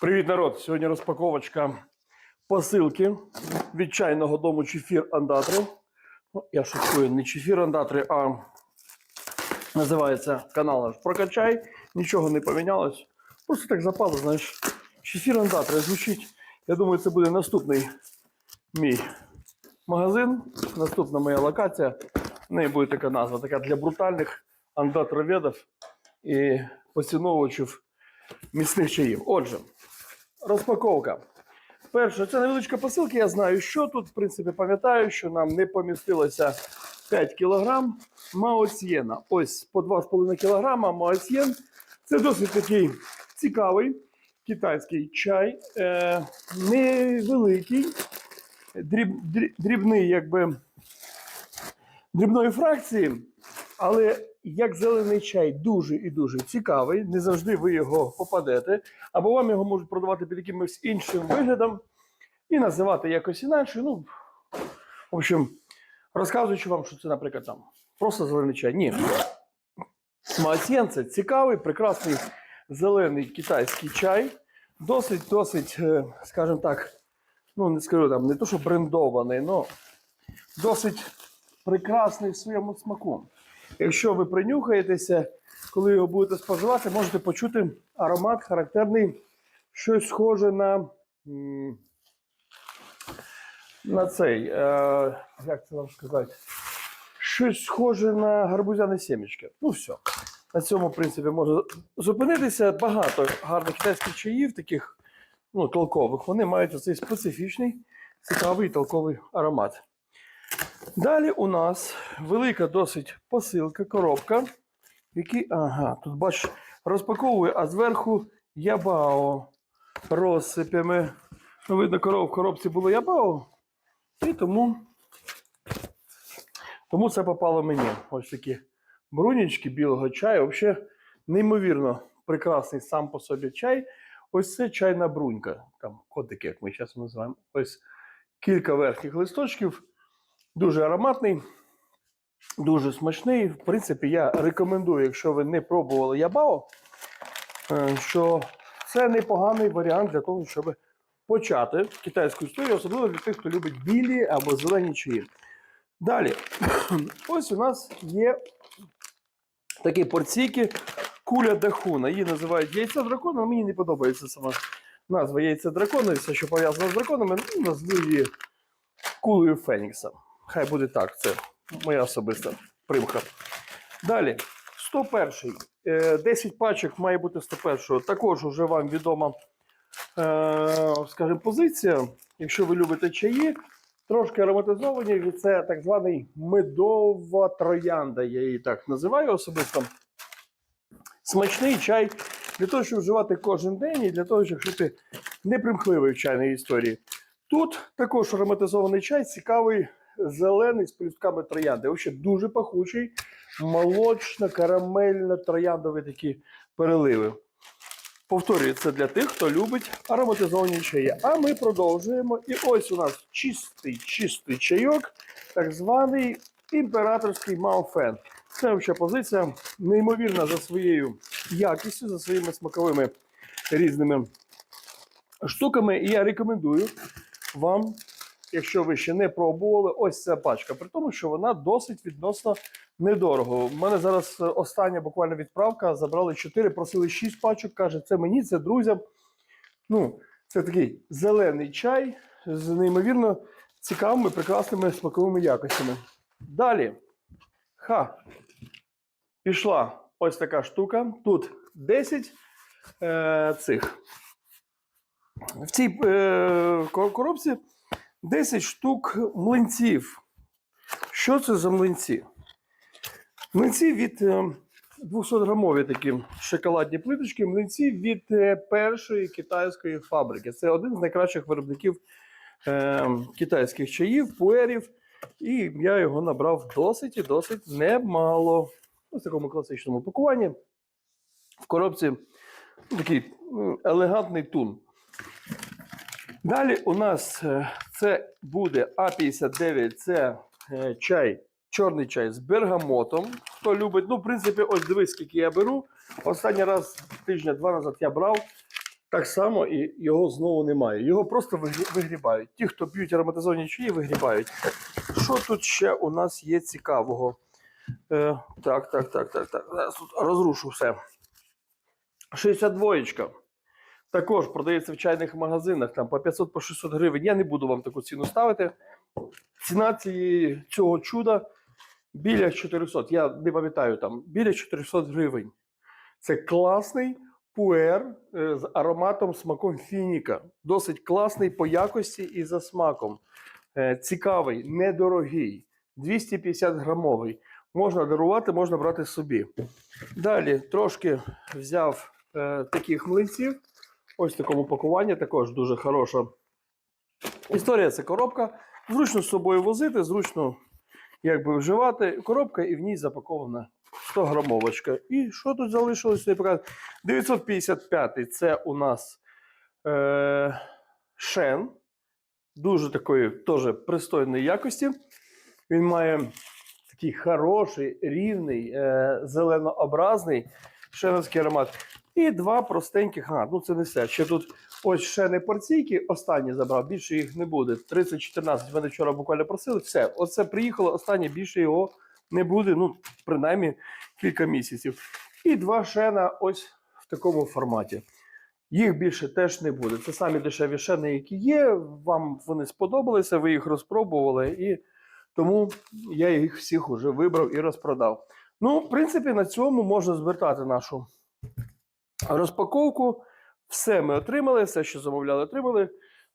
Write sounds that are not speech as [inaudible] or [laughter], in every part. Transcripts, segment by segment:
Привіт, народ! Сьогодні розпаковочка посилки від чайного дому Чефір Андатри. Ну, я шуткую, не Чефір Андатри, а називається канал наш Прокачай. Нічого не помінялось. Просто так запало, знаєш. Чефір Андатри звучить. Я думаю, це буде наступний мій магазин, наступна моя локація. В неї буде така назва, така для брутальних андатроведів і поціновувачів міцних чаїв. Отже, розпаковка. Перше, це невеличка посилка. Я знаю, що тут. В принципі, пам'ятаю, що нам не помістилося 5 кг маоцьєна. Ось по 2,5 кг маоцьєн. Це досить такий цікавий китайський чай. Е, невеликий, дріб, дрібний, якби дрібної фракції, але як зелений чай дуже і дуже цікавий. Не завжди ви його попадете, або вам його можуть продавати під якимось іншим виглядом і називати якось інакше. Ну, в общем, розказуючи вам, що це, наприклад, там просто зелений чай. Ні. Маоцьєн – це цікавий, прекрасний зелений китайський чай. Досить, досить, е, скажімо так, ну не скажу там, не то, що брендований, але досить прекрасний в своєму смаку. Якщо ви принюхаєтеся, коли його будете споживати, можете почути аромат характерний, щось схоже на. На цей, е, як це вам сказати? Щось схоже на гарбузяне сімечки. Ну, все. На цьому, в принципі, можна зупинитися. Багато гарних китайських чаїв, таких ну, толкових, вони мають оцей специфічний, цікавий толковий аромат. Далі у нас велика досить посилка, коробка, в якій, ага, тут бач, розпаковує, а зверху ябао розсипями. Ну, видно, коров в коробці було ябао. І тому, тому це попало мені. Ось такі брунічки білого чаю. Взагалі, неймовірно прекрасний сам по собі чай. Ось це чайна брунька. Там котики, як ми зараз називаємо. Ось кілька верхніх листочків. Дуже ароматний, дуже смачний. В принципі, я рекомендую, якщо ви не пробували ябао, е, що це непоганий варіант для того, щоб почати китайську історію, особливо для тих, хто любить білі або зелені чаї. Далі, [clears throat] ось у нас є такі порційки куля дахуна. Її називають яйця дракона, але мені не подобається сама назва яйця дракона, і все, що пов'язано з драконами, ну, назву її кулею Фенікса. Хай буде так, це моя особиста примха. Далі, 101. Е, 10 пачок має бути 101. Також вже вам відома, е, скажімо, позиція. Якщо ви любите чаї, трошки ароматизовані, це так званий медова троянда, я її так називаю особисто. Смачний чай для того, щоб вживати кожен день, і для того, щоб жити непримхливий в чайній історії. Тут також ароматизований чай, цікавий, зелений з плюсками троянди. Взагалі дуже пахучий, молочно-карамельно-трояндові такі переливи. Повторюю, це для тих, хто любить ароматизовані чаї. А ми продовжуємо. І ось у нас чистий, чистий чайок, так званий імператорський Мауфен. Це взагалі позиція неймовірна за своєю якістю, за своїми смаковими різними штуками. І я рекомендую вам, якщо ви ще не пробували, ось ця пачка. При тому, що вона досить відносно недорого. У мене зараз е, остання буквально відправка. Забрали 4, просили 6 пачок. Каже, це мені, це друзям. Ну, це такий зелений чай з неймовірно цікавими, прекрасними смаковими якостями. Далі. Ха. Пішла ось така штука. Тут 10 е, цих. В цій е, коробці 10 штук млинців. Що це за млинці? Млинці від е, 200-грамові такі шоколадні плиточки, млинці від е, першої китайської фабрики. Це один з найкращих виробників е, китайських чаїв, пуерів. І я його набрав досить і досить немало. Ось такому класичному пакуванні. В коробці такий елегантний тун. Далі у нас е, це буде А59, це е, чай, чорний чай з бергамотом. Хто любить, ну, в принципі, ось дивись, скільки я беру. Останній раз тижня-два назад я брав Так само і його знову немає. Його просто вигрібають. Ті, хто п'ють ароматизовані чаї, вигрібають. Що тут ще у нас є цікавого? Е, так, так, так, так, так. Розрушу все. 62 також продається в чайних магазинах там по 500 по 600 гривень. Я не буду вам таку ціну ставити. Ціна цього чуда біля 400. Я не пам'ятаю там, біля 400 гривень. Це класний пуер е, з ароматом смаком фініка. Досить класний по якості і за смаком. Е, Цікавий, недорогий, 250 грамовий. Можна дарувати, можна брати собі. Далі трошки взяв е, таких млинців. Ось в такому пакуванні також дуже хороша історія. Це коробка. Зручно з собою возити, зручно якби вживати. Коробка і в ній запакована 100 грамовочка. І що тут залишилось? Я покажу. 955 це у нас е, шен. Дуже такої теж пристойної якості. Він має такий хороший, рівний, е, зеленообразний шеновський аромат. І два простеньких. А, ну це не все. Ще тут ось шени порційки. Останні забрав, більше їх не буде. 30-14. Мене вчора буквально просили. Все, оце приїхало. Останнє більше його не буде. Ну, принаймні кілька місяців. І два шена ось в такому форматі. Їх більше теж не буде. Це самі дешеві шени, які є. Вам вони сподобалися, ви їх розпробували, і тому я їх всіх уже вибрав і розпродав. Ну, в принципі, на цьому можна звертати нашу розпаковку. Все ми отримали, все, що замовляли, отримали.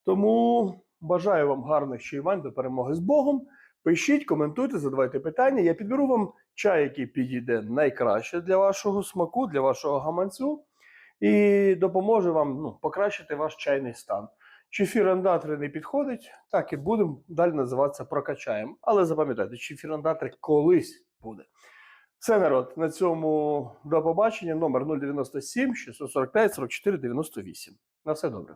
Тому бажаю вам гарних чаювань до перемоги з Богом. Пишіть, коментуйте, задавайте питання. Я підберу вам чай, який підійде найкраще для вашого смаку, для вашого гаманцю, і допоможе вам ну, покращити ваш чайний стан. Чи фірандатри не підходить, так і будемо далі називатися прокачаємо. Але запам'ятайте, чи фірандатри колись буде. Все, народ, на цьому до побачення. Номер 097 645 44 98. На все добре.